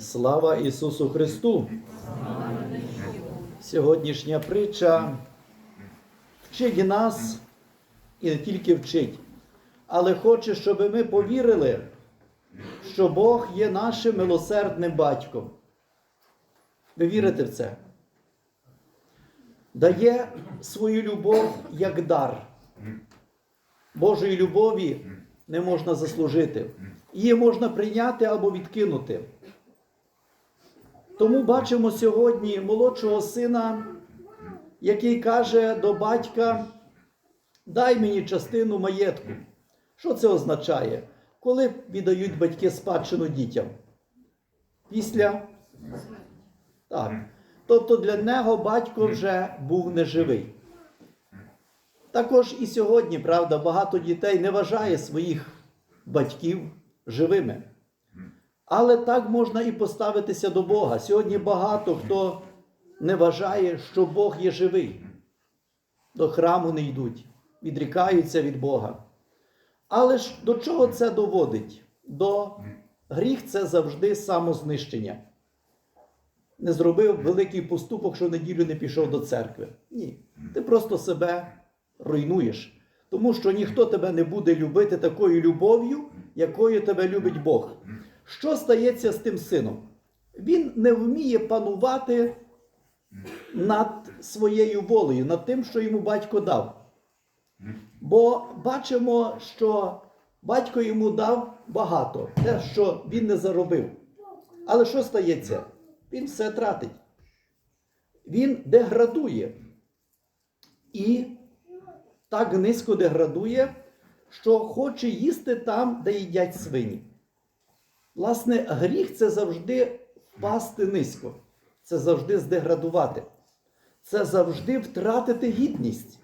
Слава Ісусу Христу! Сьогоднішня притча вчить нас і не тільки вчить, але хоче, щоб ми повірили, що Бог є нашим милосердним батьком. Ви вірите в це? Дає свою любов як дар. Божої любові не можна заслужити. Її можна прийняти або відкинути. Тому бачимо сьогодні молодшого сина, який каже до батька: дай мені частину маєтку. Що це означає? Коли віддають батьки спадщину дітям? Після? Так. Тобто для нього батько вже був неживий. Також і сьогодні, правда, багато дітей не вважає своїх батьків живими. Але так можна і поставитися до Бога. Сьогодні багато хто не вважає, що Бог є живий. До храму не йдуть, відрікаються від Бога. Але ж до чого це доводить? До гріх це завжди самознищення. Не зробив великий поступок, що в неділю не пішов до церкви. Ні. Ти просто себе руйнуєш. Тому що ніхто тебе не буде любити такою любов'ю, якою тебе любить Бог. Що стається з тим сином? Він не вміє панувати над своєю волею, над тим, що йому батько дав. Бо бачимо, що батько йому дав багато, те, що він не заробив. Але що стається? Він все тратить. Він деградує. І так низько деградує, що хоче їсти там, де їдять свині. Власне, гріх це завжди впасти низько, це завжди здеградувати, це завжди втратити гідність.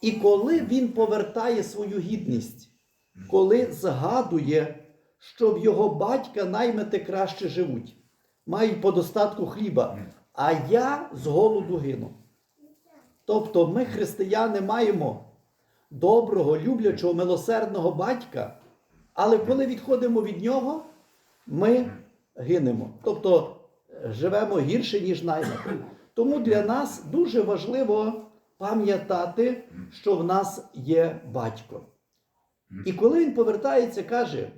І коли він повертає свою гідність, коли згадує, що в його батька наймити краще живуть, мають по достатку хліба, а я з голоду гину. Тобто ми, християни, маємо доброго, люблячого, милосердного батька, але коли відходимо від нього, ми гинемо. Тобто е, живемо гірше, ніж наймити. Тому для нас дуже важливо пам'ятати, що в нас є батько. І коли він повертається, каже: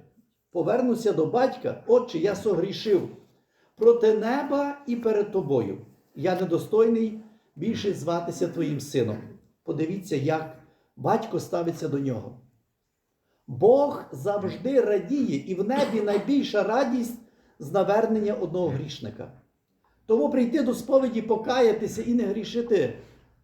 повернуся до батька, отче, я согрішив проти неба і перед тобою. Я недостойний більше зватися твоїм сином. Подивіться, як батько ставиться до нього. Бог завжди радіє, і в небі найбільша радість з навернення одного грішника. Тому прийти до сповіді, покаятися і не грішити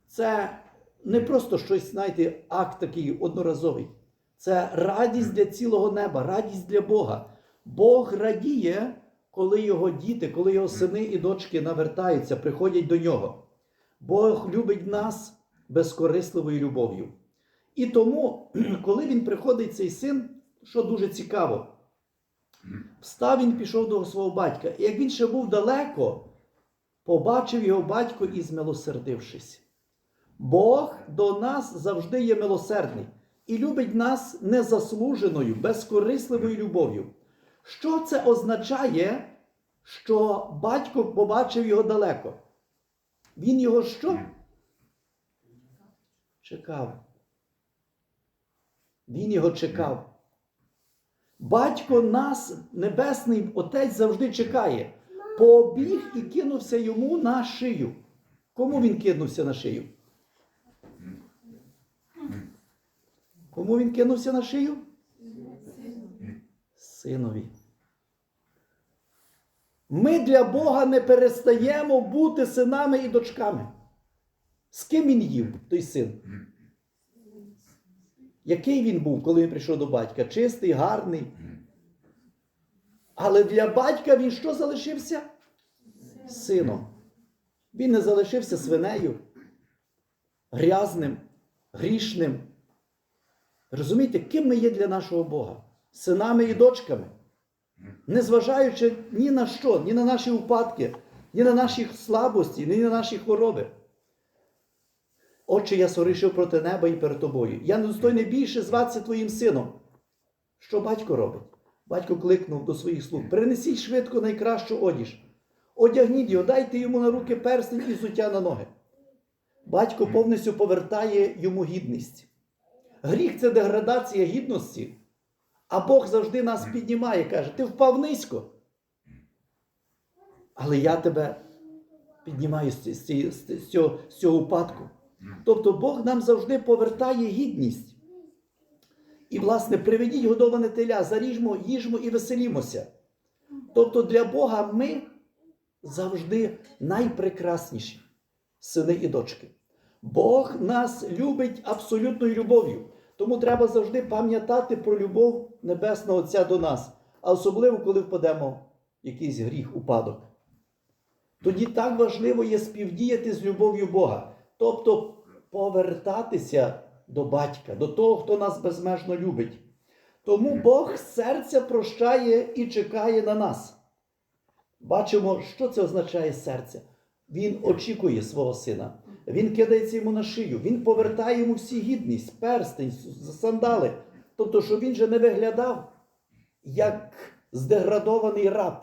це не просто щось, знаєте, акт такий одноразовий. Це радість для цілого неба, радість для Бога. Бог радіє, коли його діти, коли його сини і дочки навертаються, приходять до нього. Бог любить нас безкорисливою любов'ю. І тому, коли він приходить цей син, що дуже цікаво, встав він пішов до свого батька. І як він ще був далеко, побачив його батько і змилосердившись. Бог до нас завжди є милосердний і любить нас незаслуженою, безкорисливою любов'ю. Що це означає, що батько побачив його далеко? Він його що? Чекав. Він його чекав. Батько нас, Небесний Отець, завжди чекає. Побіг і кинувся йому на шию. Кому він кинувся на шию? Кому він кинувся на шию? Синові. Ми для Бога не перестаємо бути синами і дочками. З ким він їв, той син? Який він був, коли він прийшов до батька? Чистий, гарний. Але для батька він що залишився? Сином. Він не залишився свинею, грязним, грішним. Розумієте, ким ми є для нашого Бога? Синами і дочками. Незважаючи ні на що, ні на наші упадки, ні на наші слабості, ні на наші хвороби. Отче, я сорішив проти неба і перед тобою. Я недостойний більше зватися твоїм сином. Що батько робить? Батько кликнув до своїх слуг: перенесіть швидко найкращу одіж, одягніть його, дайте йому на руки перстень і взуття на ноги. Батько повністю повертає йому гідність. Гріх це деградація гідності, а Бог завжди нас піднімає, каже: ти впав низько. Але я тебе піднімаю з цього, з цього упадку. Тобто Бог нам завжди повертає гідність. І, власне, приведіть годоване теля, заріжмо, їжмо і веселімося. Тобто для Бога ми завжди найпрекрасніші сини і дочки. Бог нас любить абсолютною любов'ю. Тому треба завжди пам'ятати про любов Небесного Отця до нас, а особливо, коли впадемо в якийсь гріх, упадок. Тоді так важливо є співдіяти з любов'ю Бога, тобто повертатися до батька, до того, хто нас безмежно любить. Тому Бог серця прощає і чекає на нас. Бачимо, що це означає серце. Він очікує свого сина. Він кидається йому на шию, він повертає йому всі гідність, перстень, сандали. Тобто, щоб він же не виглядав як здеградований раб,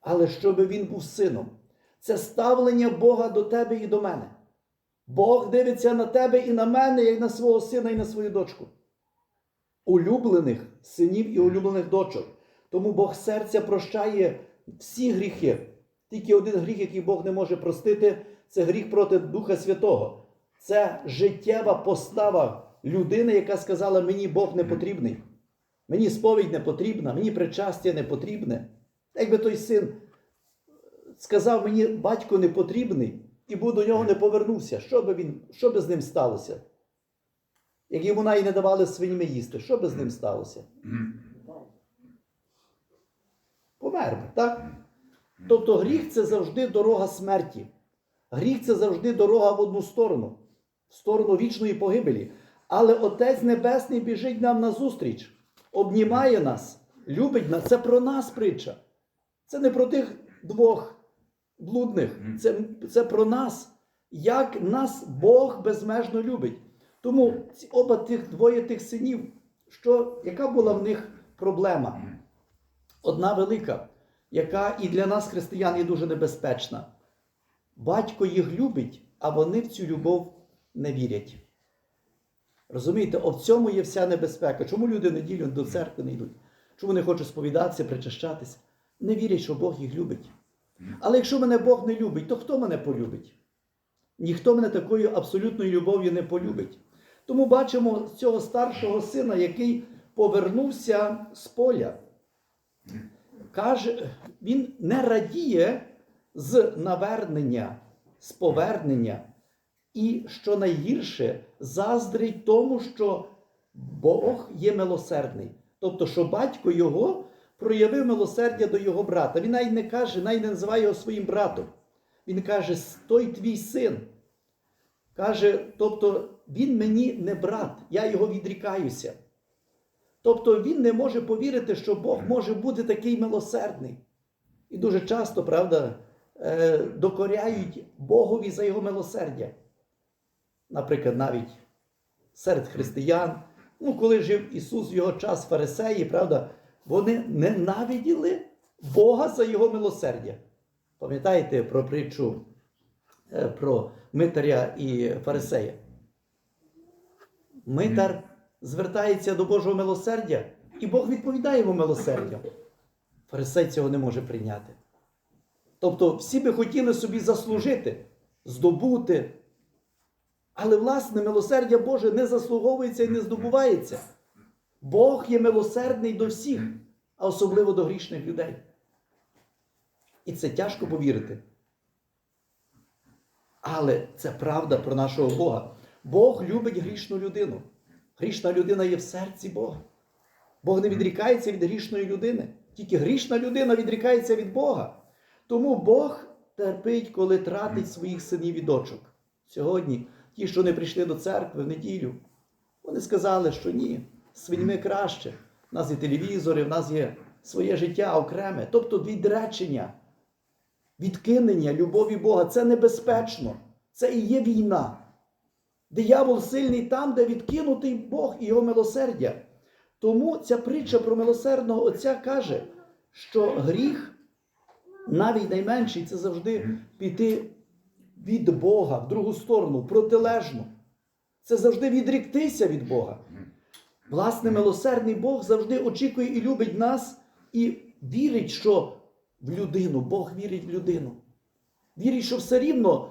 але щоб він був сином. Це ставлення Бога до тебе і до мене. Бог дивиться на тебе і на мене, як на свого сина і на свою дочку. Улюблених синів і улюблених дочок. Тому Бог серця прощає всі гріхи. Тільки один гріх, який Бог не може простити, це гріх проти Духа Святого. Це життєва постава людини, яка сказала: мені Бог не потрібний, мені сповідь не потрібна, мені причастя не потрібне. Якби той син сказав, мені батько не потрібний, і був до нього не повернувся, що би, він, що би з ним сталося? Як йому навіть не давали свиніми їсти, що би з ним сталося? Помер би, так? Тобто гріх це завжди дорога смерті. Гріх це завжди дорога в одну сторону, в сторону вічної погибелі. Але Отець Небесний біжить нам назустріч, обнімає нас, любить нас. Це про нас притча. Це не про тих двох блудних, це, це про нас, як нас Бог безмежно любить. Тому ці оба тих двоє тих синів, що, яка була в них проблема? Одна велика, яка і для нас, християн, є дуже небезпечна. Батько їх любить, а вони в цю любов не вірять. Розумієте, в цьому є вся небезпека. Чому люди неділю до церкви не йдуть? Чому не хочуть сповідатися, причащатися? Не вірять, що Бог їх любить. Але якщо мене Бог не любить, то хто мене полюбить? Ніхто мене такою абсолютною любов'ю не полюбить. Тому бачимо цього старшого сина, який повернувся з поля. Каже, він не радіє з навернення, з повернення. І що найгірше, заздрить тому, що Бог є милосердний. Тобто, що батько його проявив милосердя до його брата. Він навіть не каже, навіть не називає його своїм братом. Він каже, той твій син. Каже, тобто, він мені не брат, я його відрікаюся. Тобто він не може повірити, що Бог може бути такий милосердний. І дуже часто, правда, е, докоряють Богові за його милосердя. Наприклад, навіть серед християн, ну, коли жив Ісус в його час фарисеї, правда, вони ненавиділи Бога за його милосердя. Пам'ятаєте про притчу е, про митаря і фарисея? Митар звертається до Божого милосердя, і Бог відповідає йому милосердям. Фарисей цього не може прийняти. Тобто всі би хотіли собі заслужити, здобути. Але, власне, милосердя Боже не заслуговується і не здобувається. Бог є милосердний до всіх, а особливо до грішних людей. І це тяжко повірити. Але це правда про нашого Бога. Бог любить грішну людину. Грішна людина є в серці Бога. Бог не відрікається від грішної людини. Тільки грішна людина відрікається від Бога. Тому Бог терпить, коли тратить своїх синів і дочок. Сьогодні ті, що не прийшли до церкви в неділю, вони сказали, що ні, свиньми краще. У нас є телевізори, в нас є своє життя окреме. Тобто відречення, відкинення любові Бога це небезпечно. Це і є війна. Диявол сильний там, де відкинутий Бог і його милосердя. Тому ця притча про милосердного отця каже, що гріх, навіть найменший, це завжди піти від Бога в другу сторону, протилежну. Це завжди відріктися від Бога. Власне, милосердний Бог завжди очікує і любить нас, і вірить, що в людину, Бог вірить в людину. Вірить, що все рівно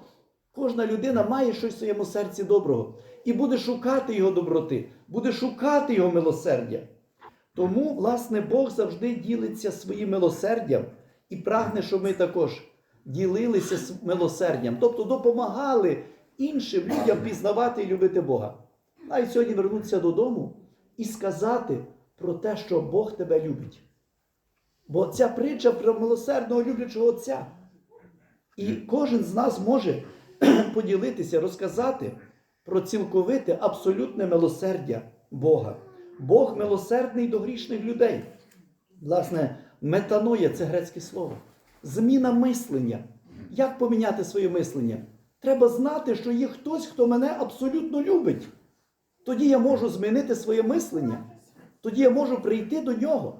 кожна людина має щось в своєму серці доброго і буде шукати його доброти, буде шукати його милосердя. Тому, власне, Бог завжди ділиться своїм милосердям і прагне, щоб ми також ділилися з милосердям, тобто допомагали іншим людям пізнавати і любити Бога. Навіть сьогодні вернутися додому і сказати про те, що Бог тебе любить. Бо ця притча про милосердного люблячого Отця. І кожен з нас може поділитися, розказати про цілковите, абсолютне милосердя Бога. Бог милосердний до грішних людей. Власне, метаноя це грецьке слово. Зміна мислення. Як поміняти своє мислення? Треба знати, що є хтось, хто мене абсолютно любить. Тоді я можу змінити своє мислення. Тоді я можу прийти до нього,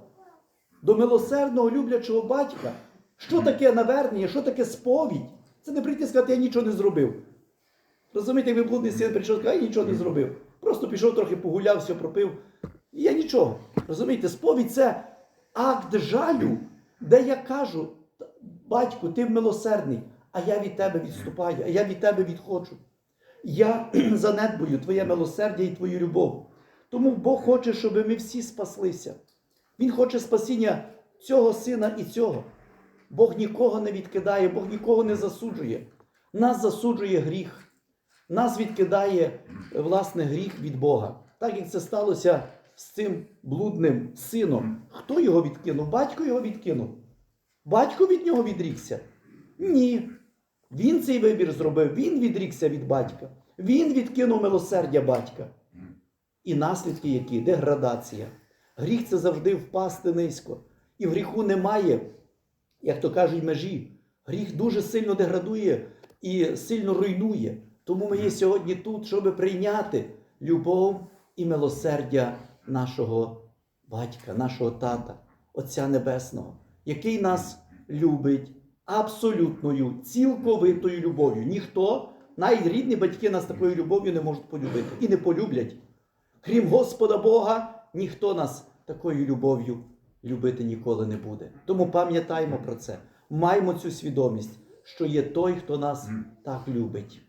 до милосердного люблячого батька. Що таке навернення, що таке сповідь? Це не прийти і сказати, я нічого не зробив. Розумієте, якби блудний син прийшов і сказав, я нічого не зробив. Просто пішов трохи погуляв, все пропив. І я нічого. Розумієте, сповідь це акт жалю, де я кажу, батьку, ти милосердний, а я від тебе відступаю, а я від тебе відходжу. Я занедбую твоє милосердя і твою любов. Тому Бог хоче, щоб ми всі спаслися. Він хоче спасіння цього сина і цього. Бог нікого не відкидає, Бог нікого не засуджує. Нас засуджує гріх. Нас відкидає власне гріх від Бога. Так як це сталося з цим блудним сином. Хто його відкинув? Батько його відкинув. Батько від нього відрікся? Ні. Він цей вибір зробив, він відрікся від батька. Він відкинув милосердя батька. І наслідки які? Деградація. Гріх це завжди впасти низько. І в гріху немає, як то кажуть, межі. Гріх дуже сильно деградує і сильно руйнує. Тому ми є сьогодні тут, щоб прийняти любов і милосердя нашого батька, нашого тата, Отця Небесного, який нас любить абсолютною, цілковитою любов'ю. Ніхто, навіть рідні батьки нас такою любов'ю не можуть полюбити і не полюблять. Крім Господа Бога, ніхто нас такою любов'ю любити ніколи не буде. Тому пам'ятаємо про це, маємо цю свідомість, що є той, хто нас так любить.